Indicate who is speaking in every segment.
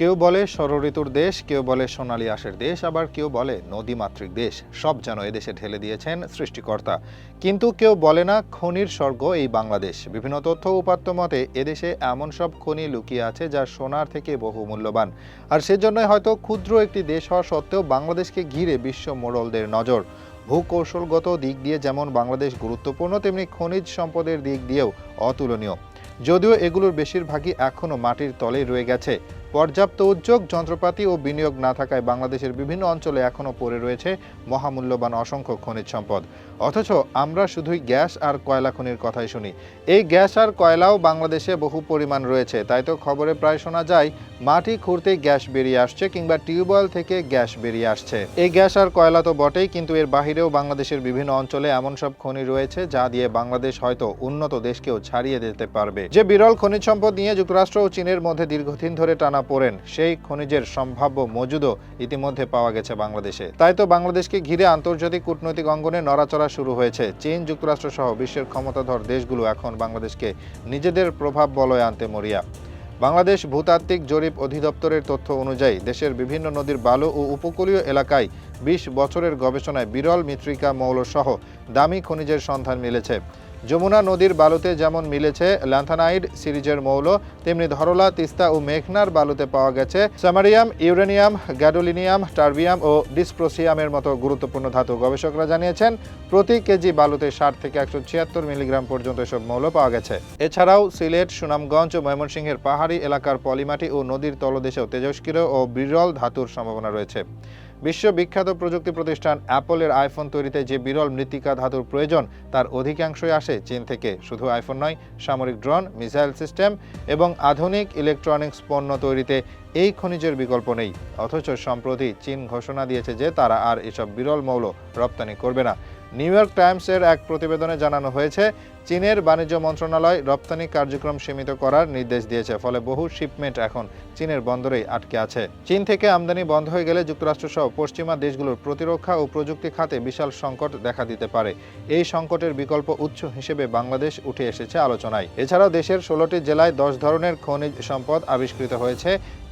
Speaker 1: কেউ বলে ষড়ঋতুর দেশ, কেউ বলে সোনালী আশের দেশ, আবার কেউ বলে নদীমাতৃক দেশ। সব যেন এদেশে ঢেলে দিয়েছেন সৃষ্টিকর্তা। কিন্তু কেউ বলে না খনির স্বর্গ এই বাংলাদেশ। বিভিন্ন তথ্য উপাত্ত মতে, এদেশে এমন সব খনি লুকিয়ে আছে যা সোনার থেকে বহু মূল্যবান। আর সেজন্যই হয়তো ক্ষুদ্র একটি দেশ হওয়া সত্ত্বেও বাংলাদেশকে ঘিরে বিশ্ব মোড়লদের নজর। ভূকৌশলগত দিক দিয়ে যেমন বাংলাদেশ গুরুত্বপূর্ণ, তেমনি খনিজ সম্পদের দিক দিয়েও অতুলনীয়। যদিও এগুলোর বেশিরভাগই এখনও মাটির তলেই রয়ে গেছে। পর্যাপ্ত উদ্যোগ, যন্ত্রপাতি ও বিনিয়োগ না থাকায় বাংলাদেশের বিভিন্ন অঞ্চলে এখনও পড়ে রয়েছে মহামূল্যবান অসংখ্য খনিজ সম্পদ। অথচ আমরা শুধুই গ্যাস আর কয়লা খনির কথাই শুনি। এই গ্যাস আর কয়লাও বাংলাদেশে বহু পরিমাণ রয়েছে। তাই তো খবরে প্রায় শোনা যায়, মাটি খুঁড়তেই গ্যাস বেরিয়ে আসছে কিংবা টিউবওয়েল থেকে গ্যাস বেরিয়ে আসছে। এই গ্যাস আর কয়লা তো বটেই, কিন্তু এর বাহিরেও বাংলাদেশের বিভিন্ন অঞ্চলে এমন সব খনি রয়েছে যা দিয়ে বাংলাদেশ হয়তো উন্নত দেশকেও ছাড়িয়ে যেতে পারবে। যে বিরল খনিজ সম্পদ নিয়ে যুক্তরাষ্ট্র ও চীনের মধ্যে দীর্ঘদিন ধরে টানা পড়েন, সেই খনিজের সম্ভাব্য মজুদও ইতিমধ্যে পাওয়া গেছে বাংলাদেশে। তাই তো বাংলাদেশকে ঘিরে আন্তর্জাতিক কূটনৈতিক অঙ্গনে নড়াচড়া শুরু হয়েছে। চীন যুক্তরাষ্ট্র সহ বিশ্বের ক্ষমতাধর দেশগুলো এখন বাংলাদেশকে নিজেদের প্রভাব বলয়ে আনতে মরিয়া। বাংলাদেশ ভূতাত্ত্বিক জরিপ অধিদপ্তরের তথ্য অনুযায়ী, দেশের বিভিন্ন নদীর বালু ও উপকূলীয় এলাকায় বিশ বছরের গবেষণায় বিরল মৃত্তিকা মৌল সহ দামি খনিজের সন্ধান মিলেছে। যমুনা নদীর বালুতে যেমন মিলেছে ল্যান্থানাইড, সিরিজের মৌল, তেমনি ধরলা, তিস্তা ও মেঘনার বালুতে পাওয়া গেছে স্যামারিয়াম ইউরেনিয়াম, গ্যাডোলিনিয়াম, টার্বিয়াম ও ডিসপ্রোসিয়ামের মতো গুরুত্বপূর্ণ ধাতু গবেষকরা জানিয়েছেন, প্রতি কেজি বালুতে ষাট থেকে একশো ছিয়াত্তর মিলিগ্রাম পর্যন্ত এসব মৌল পাওয়া গেছে। এছাড়াও সিলেট, সুনামগঞ্জ ও ময়মনসিংহের পাহাড়ি এলাকার পলিমাটি ও নদীর তলদেশেও তেজস্ক্রিয় ও বিরল ধাতুর সম্ভাবনা রয়েছে। বিশ্ববিখ্যাত প্রযুক্তি প্রতিষ্ঠান অ্যাপলের আইফোন তৈরিতে যে বিরল মৃত্তিকা ধাতুর প্রয়োজন, তার অধিকাংশই আসে চীন থেকে। শুধু আইফোন নয়, সামরিক ড্রোন, মিসাইল সিস্টেম এবং আধুনিক ইলেকট্রনিক্স পণ্য তৈরিতে এই খনিজের বিকল্প নেই। অথচ সম্প্রতি চীন ঘোষণা দিয়েছে যে তারা আর এসব বিরল মৌল রপ্তানি করবে না। নিউ ইয়র্ক টাইমসের এক প্রতিবেদনে জানানো হয়েছে, চীনের বাণিজ্য মন্ত্রণালয় রপ্তানি কার্যক্রম সীমিত করার নির্দেশ দিয়েছে, ফলে বহু শিপমেন্ট এখন চীনের বন্দরেই আটকে আছে। চীন থেকে আমদানি বন্ধ হয়ে গেলে যুক্তরাষ্ট্র সহ পশ্চিমা দেশগুলোর প্রতিরক্ষা ও প্রযুক্তি খাতে বিশাল সংকট দেখা দিতে পারে। এই সংকটের বিকল্প উৎস হিসেবে বাংলাদেশ উঠে এসেছে আলোচনায়। এছাড়াও দেশের ষোলোটি জেলায় দশ ধরনের খনিজ সম্পদ আবিষ্কৃত হয়েছে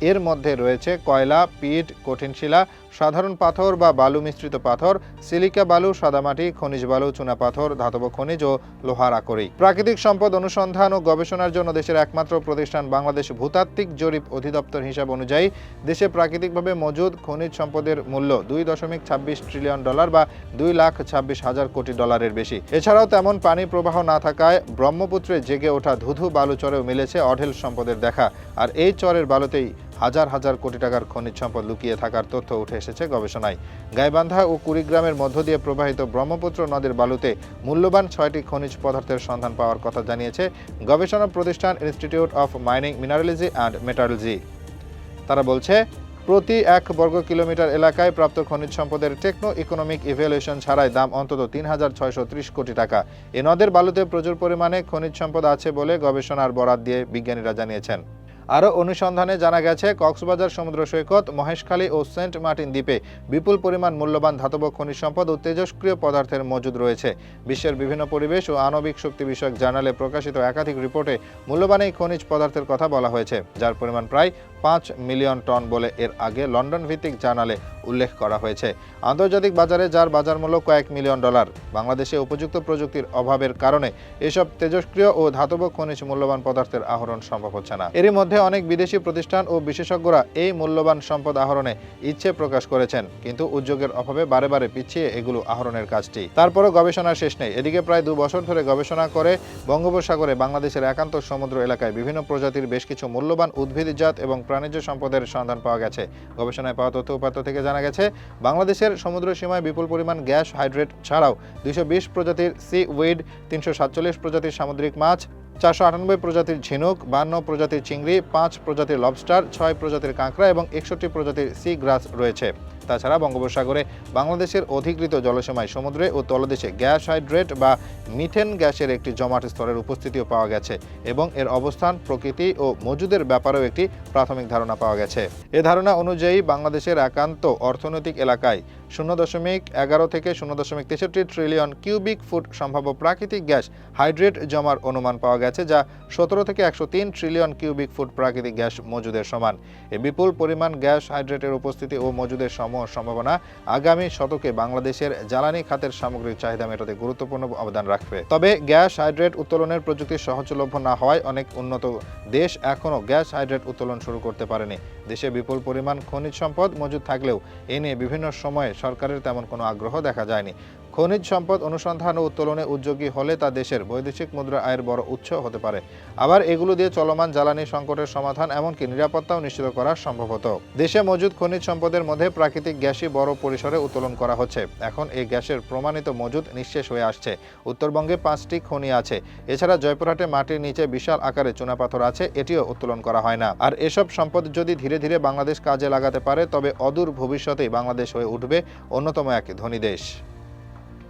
Speaker 1: এর মধ্যে রয়েছে কয়লা, পিট কঠিন শিলা সাধারণ পাথর বা বালু মিশ্রিত পাথর, সিলিকা বালু সাদামাটি খনিজ বালু, চুনা পাথর, ধাতব খনিজ ও লোহার আকরিক। প্রাকৃতিক সম্পদ অনুসন্ধান ও গবেষণার জন্য দেশের একমাত্র প্রতিষ্ঠান বাংলাদেশ ভূতাত্ত্বিক জরিপ অধিদপ্তর হিসাব অনুযায়ী, দেশে প্রাকৃতিকভাবে মজুদ খনিজ সম্পদের মূল্য দুই দশমিক ছাব্বিশ ট্রিলিয়ন ডলার বা দুই লাখ ছাব্বিশ হাজার কোটি ডলারের বেশি। এছাড়াও তেমন পানি প্রবাহ না থাকায় ব্রহ্মপুত্রে জেগে ওঠা ধুধু বালু চরেও মিলেছে অঢেল সম্পদের দেখা। আর এই চরের বালুতেই হাজার হাজার কোটি টাকার খনিজ সম্পদ লুকিয়ে থাকার তথ্য উঠে এসেছে গবেষণায়। গাইবান্ধা ও কুড়িগ্রামের মধ্য দিয়ে প্রবাহিত ব্রহ্মপুত্র নদীর বালুতে মূল্যবান ছয়টি খনিজ পদার্থের সন্ধান পাওয়ার কথা জানিয়েছে গবেষণা প্রতিষ্ঠান institute of mining mineralogy and metallurgy তারা বলছে, প্রতি এক বর্গ কিলোমিটার এলাকায় প্রাপ্ত খনিজ সম্পদের টেকনো ইকোনমিক ইভ্যালুয়েশন ছাড়াই দাম অন্তত তিন হাজার ছয়শো ত্রিশ কোটি টাকা। এ নদের বালুতে প্রচুর পরিমাণে খনিজ সম্পদ আছে বলে গবেষণার বরাত দিয়ে বিজ্ঞানীরা জানিয়েছেন। আরও অনুসন্ধানে জানা গেছে, কক্সবাজার সমুদ্র সৈকত, মহেশখালী ও সেন্ট মার্টিন দ্বীপে বিপুল পরিমাণ মূল্যবান ধাতব খনিজ সম্পদ ও তেজস্ক্রিয় পদার্থের মজুদ রয়েছে। বিশ্বের বিভিন্ন পরিবেশ ও আণবিক শক্তি বিষয়ক জার্নালে প্রকাশিত একাধিক রিপোর্টে মূল্যবান এই খনিজ পদার্থের কথা বলা হয়েছে, যার পরিমাণ প্রায় পাঁচ মিলিয়ন টন বলে এর আগে লন্ডন ভিত্তিক জার্নালে উল্লেখ করা হয়েছে। আন্তর্জাতিক বাজারে যার বাজার মূল্য কয়েক মিলিয়ন ডলার, বাংলাদেশে উপযুক্ত প্রযুক্তির অভাবের কারণে এসব তেজস্ক্রিয় ও ধাতব খনিজ মূল্যবান পদার্থের আহরণ সম্ভব হচ্ছে না। এরই মধ্যে অনেক বিদেশি প্রতিষ্ঠান ও বিশেষজ্ঞরা এই মূল্যবান সম্পদ আহরণে ইচ্ছে প্রকাশ করেছেন, কিন্তু উদ্যোগের অভাবে বারে বারে পিছিয়ে এগুলো আহরণের কাজটি। তারপরও গবেষণার শেষ নেই। এদিকে প্রায় দু বছর ধরে গবেষণা করে বঙ্গোপসাগরে বাংলাদেশের একান্ত সমুদ্র এলাকায় বিভিন্ন প্রজাতির বেশ কিছু মূল্যবান উদ্ভিদজাত এবং প্রাণীজ সম্পদের সন্ধান পাওয়া গেছে। গবেষণায় পাওয়া তথ্য উপাত্ত থেকে জানা গেছে, বাংলাদেশের সমুদ্র সীমায় বিপুল পরিমাণ গ্যাস হাইড্রেট ছাড়াও দুইশো বিশ প্রজাতির সি উইড তিনশো সাতচল্লিশ প্রজাতির সামুদ্রিক মাছ চারশো আটানব্বই প্রজাতির ঝিনুক, বান্ন প্রজাতির চিংড়ি, পাঁচ প্রজাতির লবস্টার, ছয় প্রজাতির কাঁকড়া এবং একষট্টি প্রজাতির সি গ্রাস রয়েছে। তাছাড়া বঙ্গোপসাগরে বাংলাদেশের অধিকৃত জলসীমায় সমুদ্রে ও তলদেশে গ্যাস হাইড্রেট বা মিথেন গ্যাসের একটি জমাট স্তরের উপস্থিতিও পাওয়া গেছে এবং এর অবস্থান, প্রকৃতি ও মজুদের ব্যাপারেও একটি প্রাথমিক ধারণা পাওয়া গেছে। এ ধারণা অনুযায়ী বাংলাদেশের একান্ত অর্থনৈতিক এলাকায় শূন্য দশমিক এগারো থেকে শূন্য দশমিক তেষট্টি ট্রিলিয়ন কিউবিক ফুট সম্ভাব্য প্রাকৃতিক গ্যাস হাইড্রেট জমার অনুমান পাওয়া গেছে, যা সতেরো থেকে একশো তিন ট্রিলিয়ন কিউবিক ফুট প্রাকৃতিক গ্যাস মজুদের সমান। এ বিপুল পরিমাণ গ্যাস হাইড্রেটের উপস্থিতি ও মজুদের সমূহ সম্ভাবনা আগামী শতকে বাংলাদেশের জ্বালানি খাতের সামগ্রিক চাহিদা মেটাতে গুরুত্বপূর্ণ অবদান রাখবে। তবে গ্যাস হাইড্রেট উত্তোলনের প্রযুক্তি সহজলভ্য না হওয়ায় অনেক উন্নত দেশ এখনও গ্যাস হাইড্রেট উত্তোলন শুরু করতে পারেনি। দেশে বিপুল পরিমাণ খনিজ সম্পদ মজুদ থাকলেও এ নিয়ে বিভিন্ন সময়ে সরকারের তেমন কোনো আগ্রহ দেখা যায়নি। খনিজ সম্পদ অনুসন্ধান ও উত্তোলনে উদ্যোগী হলে তা দেশের বৈদেশিক মুদ্রা আয়ের বড় উৎস হতে পারে। আবার এগুলো দিয়ে চলমান জ্বালানি সংকটের সমাধান এমনকি নিরাপত্তাও নিশ্চিত করা সম্ভবত দেশে মজুদ খনিজ সম্পদের মধ্যে প্রাকৃতিক গ্যাসই বড় পরিসরে উত্তোলন করা হচ্ছে। এখন এই গ্যাসের প্রমাণিত মজুদ নিঃশেষ হয়ে আসছে। উত্তরবঙ্গে পাঁচটি খনি আছে। এছাড়া জয়পুরহাটে মাটির নিচে বিশাল আকারে চুনাপাথর আছে, এটিও উত্তোলন করা হয় না। আর এসব সম্পদ যদি ধীরে ধীরে বাংলাদেশ কাজে লাগাতে পারে, তবে অদূর ভবিষ্যতেই বাংলাদেশ হয়ে উঠবে অন্যতম এক ধনী দেশ।